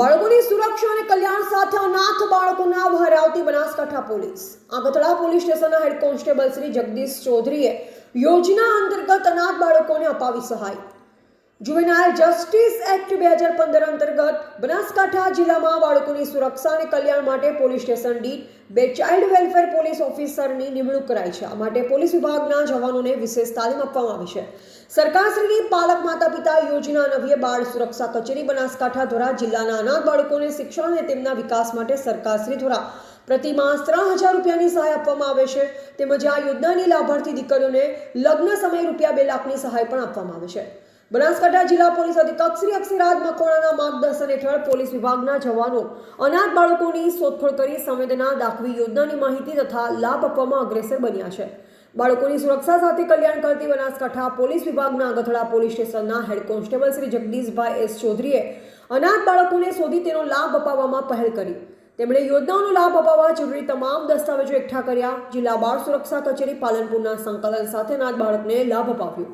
બાળકોની સુરક્ષા અને કલ્યાણ સાથે અનાથ બાળકોના ભારે બનાસકાંઠા પોલીસ. આગતળા પોલીસ સ્ટેશનના હેડ કોન્સ્ટેબલ શ્રી જગદીશ ચૌધરીએ યોજના અંતર્ગત અનાથ બાળકોને અપાવી સહાય. જુવેનાઇલ જસ્ટિસ એક્ટ બે હજાર પંદર અંતર્ગત બનાસકાંઠા જિલ્લામાં બાળકોની સુરક્ષા અને કલ્યાણ માટે પોલીસ સ્ટેશન દીઠ બે ચાઇલ્ડ વેલફેર પોલીસ ઓફિસરની નિમણૂક કરાઈ છે. આ માટે પોલીસ વિભાગના જવાનોને વિશેષ તાલીમ આપવામાં આવી છે. સરકારશ્રીની પાલક માતા પિતા યોજના નવીએ બાળ સુરક્ષા કચેરી બનાસકાંઠા દ્વારા જિલ્લાના અનાથ બાળકોને શિક્ષણ અને તેમના વિકાસ માટે સરકારશ્રી દ્વારા પ્રતિમાસ ત્રણ હજાર રૂપિયાની સહાય આપવામાં આવે છે. તેમજ આ યોજનાની લાભાર્થી દીકરીઓને લગ્ન સમયે રૂપિયા બે લાખની સહાય પણ આપવામાં આવે છે. બનાસકાંઠા જિલ્લા પોલીસ અધિક્ષક શ્રી અક્ષરાજ મકવાણાના માર્ગદર્શન હેઠળ પોલીસ વિભાગના જવાનો અનાથ બાળકોની શોધખોળ કરી સંવેદના દાખવી યોજનાની માહિતી તથા લાભ આપવામાં અગ્રેસર બન્યા છે. બાળકોની સુરક્ષા સાથે કલ્યાણ કરતી બનાસકાંઠા પોલીસ વિભાગના અગથડા પોલીસ સ્ટેશનના head constable Shri Jagdishbhai S ચૌધરીએ અનાથ બાળકોને શોધી તેનો લાભ અપાવવામાં પહેલ કરી. તેમણે યોજનાઓનો લાભ અપાવવા જરૂરી તમામ દસ્તાવેજો એકઠા કર્યા. જિલ્લા બાળ સુરક્ષા કચેરી પાલનપુરના સંકલન સાથે અનાથ બાળકને લાભ અપાવ્યો.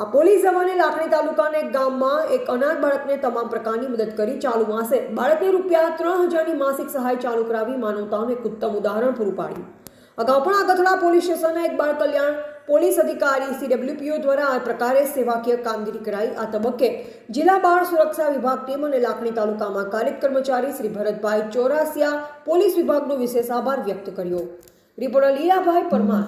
આ પોલીસ લાખણી તાલુકાના એક ગામમાં એક અનાથ બાળકને તમામ પ્રકારની મદદ કરી ચાલુ માસે. બાળકને રૂપિયા ત્રણ હજારની માસિક સહાય ચાલુ કરાવી માનવતાનું એક ઉત્તમ ઉદાહરણ પૂરું પાડ્યું. અગાઉ પણ આગથડા પોલીસ સ્ટેશનના એક બાળ કલ્યાણ પોલીસ અધિકારી સીડબ્લ્યુપીઓ દ્વારા આ પ્રકારે સેવાકીય કામગીરી કરાઈ. આ તબક્કે જિલ્લા બાળ સુરક્ષા વિભાગ ટીમ અને લાખણી તાલુકામાં કાર્યક કર્મચારી શ્રી ભરતભાઈ ચોરાસિયા પોલીસ વિભાગનો વિશેષ આભાર વ્યક્ત કર્યો. રિપોર્ટર લીલાભાઈ પરમાર.